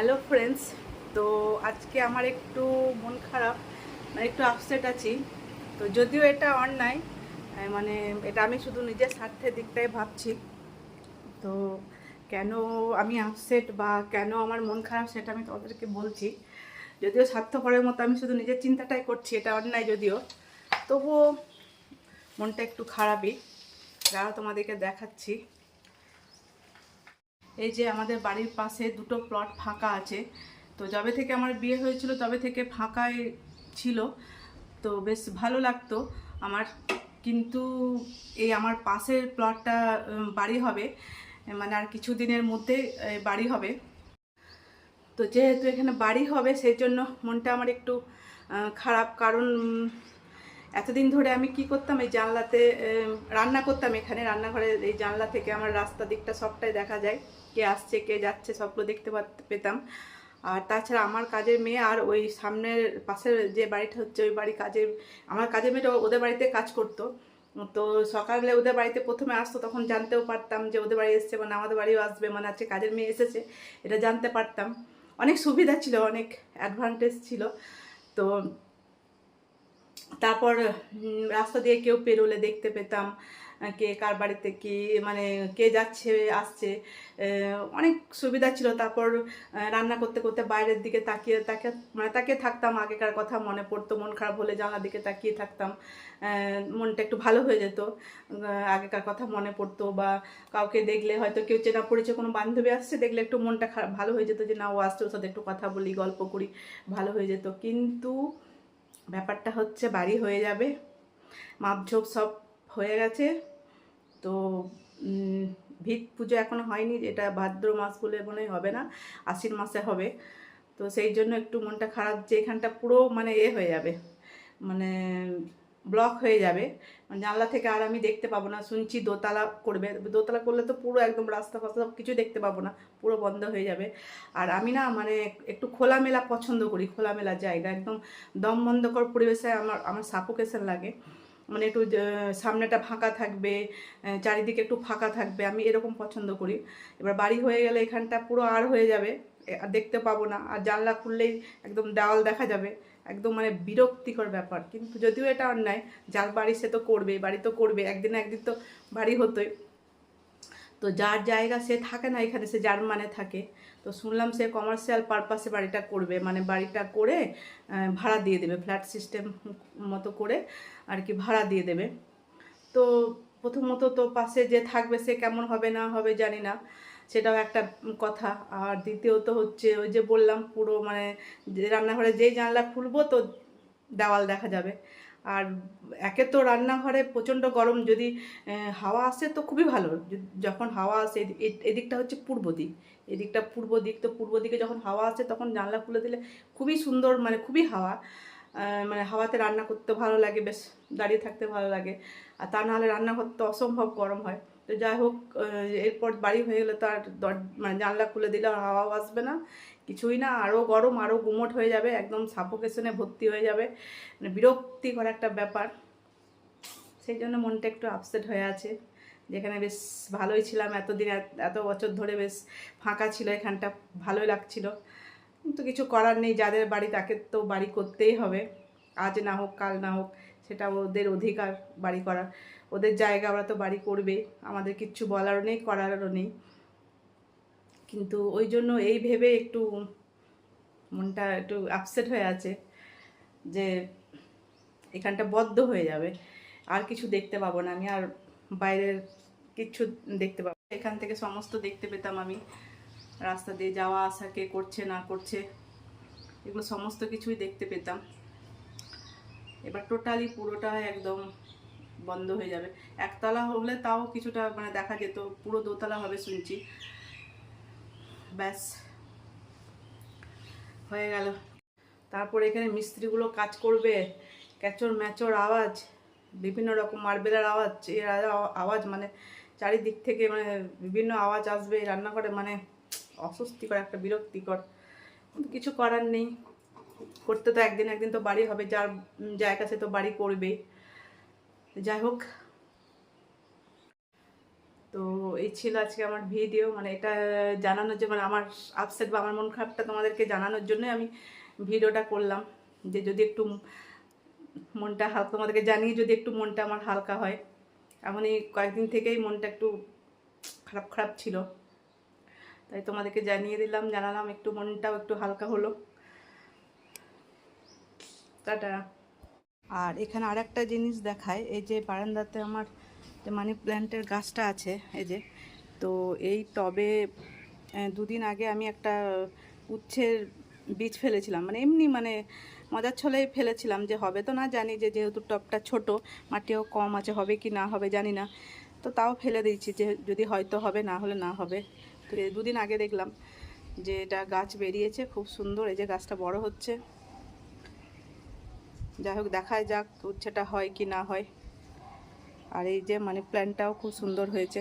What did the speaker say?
Hello friends তো আজকে আমার একটু মন খারাপ মানে একটু আপসেট আছি। তো যদিও এটা অন্যায় মানে এটা আমি শুধু নিজের স্বার্থের দিকটাই ভাবছি। তো কেন আমি আপসেট বা কেন আমার মন খারাপ সেটা আমি তোমাদেরকে বলছি। যদিও স্বার্থপরের মতো আমি শুধু নিজের চিন্তাটাই করছি, এটা অন্যায় যদিও। তবুও মনটা একটু খারাপই। যারা তোমাদেরকে দেখাচ্ছি এই যে আমাদের বাড়ির পাশে দুটো প্লট ফাঁকা আছে। তো যবে থেকে আমার বিয়ে হয়েছিল তবে থেকে ফাঁকাই ছিল। তো বেশ ভালো লাগতো আমার। কিন্তু এই আমার পাশের প্লটটা বাড়ি হবে। মানে আর কিছু দিনের মধ্যে বাড়ি হবে। তো যেহেতু এখানে বাড়ি হবে সেই জন্য মনটা আমার একটু খারাপ। কারণ এতদিন ধরে আমি কি করতাম, এই জানলাতে রান্না করতাম এখানে। রান্নাঘরে এই জানলা থেকে আমার রাস্তা দিকটা সবটাই দেখা যায়। কে আসছে, কে যাচ্ছে, সবগুলো দেখতে পাত- পেতাম। আর তাছাড়া আমার কাজের মেয়ে আর ওই সামনের পাশের যে বাড়িটা হচ্ছে, ওই বাড়ি কাজের, আমার কাজের মেয়েটা ওদের বাড়িতে কাজ করতো। তো সকালে ওদের বাড়িতে প্রথমে আসতো, তখন জানতেও পারতাম যে ওদের বাড়ি এসছে মানে আমাদের বাড়িও আসবে মানে আজকে কাজের মেয়ে এসেছে, এটা জানতে পারতাম। অনেক সুবিধা ছিল, অনেক অ্যাডভান্টেজ ছিল। তো তারপর রাস্তা দিয়ে কেউ পেরোলে দেখতে পেতাম কে কার বাড়িতে কি মানে কে যাচ্ছে, আসছে অনেক সুবিধা ছিল। তারপর রান্না করতে করতে বাইরের দিকে তাকিয়ে তাকে মানে তাকিয়ে থাকতাম, আগেকার কথা মনে পড়তো, মন খারাপ হলে জানলার দিকে তাকিয়ে থাকতাম মনটা একটু ভালো হয়ে যেত আগেকার কথা মনে পড়তো বা কাউকে দেখলে হয়তো কেউ চেনা পরিচয়, কোনো বান্ধবী আসছে, দেখলে একটু মনটা খারাপ, ভালো হয়ে যেত যে না, ও আসছে, ওর সাথে একটু কথা বলি, গল্প করি, ভালো হয়ে যেত। কিন্তু ব্যাপারটা হচ্ছে বাড়ি হয়ে যাবে। মাপঝোপ সব হয়ে গেছে। তো ভিত পুজো এখনও হয়নি এটা ভাদ্র মাস বলে মনে হবে না, আশ্বিন মাসে হবে। তো সেই জন্য একটু মনটা খারাপ যে এখানটা পুরো মানে এ হয়ে যাবে। মানে ব্লক হয়ে যাবে। মানে জানলা থেকে আর আমি দেখতে পাবো না, শুনছি দোতলা করবে। দোতলা করলে তো পুরো একদম রাস্তা ফাস্তা সব কিছু দেখতে পাবো না, পুরো বন্ধ হয়ে যাবে। আর আমি না মানে একটু খোলামেলা পছন্দ করি, খোলামেলা জায়গা, একদম দম বন্ধকর পরিবেশে আমার আমার সাপোকেশন লাগে। মানে একটু সামনেটা ফাঁকা থাকবে চারিদিকে একটু ফাঁকা থাকবে, আমি এরকম পছন্দ করি। এবার বাড়ি হয়ে গেলে এখানটা পুরো আর হয়ে যাবে আর দেখতে পাবো না। আর জানলা খুললেই একদম দেওয়াল দেখা যাবে। একদম মানে বিরক্তিকর ব্যাপার। কিন্তু যদিও এটা অন্যায়, যার বাড়ি সে তো করবে, বাড়ি তো করবে, একদিন একদিন তো বাড়ি হতোই। তো যার জায়গা সে থাকে না এখানে, সে যার মানে থাকে। তো শুনলাম সে কমার্শিয়াল পারপাসে বাড়িটা করবে মানে বাড়িটা করে ভাড়া দিয়ে দেবে ফ্ল্যাট সিস্টেম মতো করে আর কি ভাড়া দিয়ে দেবে। তো প্রথমত তো পাশে যে থাকবে সে কেমন হবে না হবে জানি না। সেটাও একটা কথা। আর দ্বিতীয়ত হচ্ছে ওই যে বললাম, পুরো মানে রান্নাঘরে যেই জানলা খুলবো তো দেওয়াল দেখা যাবে। আর একে তো রান্নাঘরে প্রচণ্ড গরম, যদি হাওয়া আসে তো খুবই ভালো। যখন হাওয়া আসে এদিকটা হচ্ছে পূর্ব দিক। এদিকটা পূর্ব দিক, তো পূর্ব দিকে যখন হাওয়া আসে তখন জানলা খুলে দিলে খুবই সুন্দর মানে খুবই হাওয়া। মানে হাওয়াতে রান্না করতে ভালো লাগে, বেশ দাঁড়িয়ে থাকতে ভালো লাগে। আর তা নাহলে রান্নাঘর তো অসম্ভব গরম হয়। তো যাই হোক এরপর বাড়ি হয়ে গেলে তো আর মানে জানলা খুলে দিলে আর হাওয়াও আসবে না, কিছুই না আরও গরম আরও গুমোট হয়ে যাবে, একদম সাফোকেশনে ভর্তি হয়ে যাবে মানে বিরক্তিকর একটা ব্যাপার। সেই জন্য মনটা একটু আপসেট হয়ে আছে, যেখানে বেশ ভালোই ছিলাম এতদিন, এত- এত বছর ধরে বেশ ফাঁকা ছিল এখানটা, ভালোই লাগছিল। কিন্তু কিছু করার নেই, যাদের বাড়ি তাকে তো বাড়ি করতেই হবে, আজ না হোক, কাল না হোক, সেটা ওদের অধিকার বাড়ি করার। ওদের জায়গা ওরা তো বাড়ি করবে, আমাদের কিচ্ছু বলারও নেই, করারও নেই। কিন্তু ওই জন্য এই ভেবে একটু মনটা একটু আপসেট হয়ে আছে যে এখানটা বদ্ধ হয়ে যাবে। আর কিছু দেখতে পাবো না আমি, আর বাইরের কিচ্ছু দেখতে পাবো এখান থেকে সমস্ত দেখতে পেতাম আমি। রাস্তা দিয়ে যাওয়া আসা, কে করছে, না করছে, এগুলো সমস্ত কিছুই দেখতে পেতাম। এবার টোটালি পুরোটা একদম বন্ধ হয়ে যাবে। একতলা হলে তাও কিছুটা মানে দেখা যেত, পুরো দোতলা হবে শুনছি। ব্যাস, হয়ে গেল। তারপরে এখানে মিস্ত্রিগুলো কাজ করবে, ক্যাচর ম্যাচর আওয়াজ, বিভিন্ন রকম মার্বেলের আওয়াজ, এর আওয়াজ মানে চারিদিক থেকে মানে বিভিন্ন আওয়াজ আসবে রান্নাঘরে মানে অস্বস্তিকর একটা, বিরক্তিকর। কিছু করার নেই। করতে তো একদিন একদিন তো বাড়ি হবে, যার জায়গা সে তো বাড়ি করবে যাই হোক। তো এই ছিল আজকে আমার ভিডিও মানে এটা জানানোর জন্য মানে আমার আপসেট বা আমার মন খারাপটা তোমাদেরকে জানানোর জন্য আমি ভিডিওটা করলাম। যে যদি একটু মনটা হালকা তোমাদেরকে জানিয়ে যদি একটু মনটা আমার হালকা হয়। এমন এই কয়েকদিন থেকেই মনটা একটু খারাপ খারাপ ছিল। তাই তোমাদেরকে জানিয়ে দিলাম, জানালাম একটু মনটাও একটু হালকা হলো। টাটা। আর এখানে আর একটা জিনিস দেখায়, এই যে বারান্দাতে আমার যে মানি প্ল্যান্টের গাছটা আছে, এই যে, তো এই টবে দুদিন আগে আমি একটা উচ্ছের বীজ ফেলেছিলাম মানে এমনি মানে মজার ছলেই ফেলেছিলাম যে হবে তো না, জানি যে যেহেতু টবটা ছোট, মাটিও কম আছে, হবে কি না হবে জানি না, তো তাও ফেলে দিয়েছি যে যদি হয়তো হবে, না হলে না হবে, তো দুদিন আগে দেখলাম যে এটা গাছ বেরিয়েছে, খুব সুন্দর, এই যে গাছটা বড় হচ্ছে যাই হোক দেখায় যাক উচ্ছেটা হয় কি না হয়। আর এই যে মানি প্ল্যান্টটাও খুব সুন্দর হয়েছে।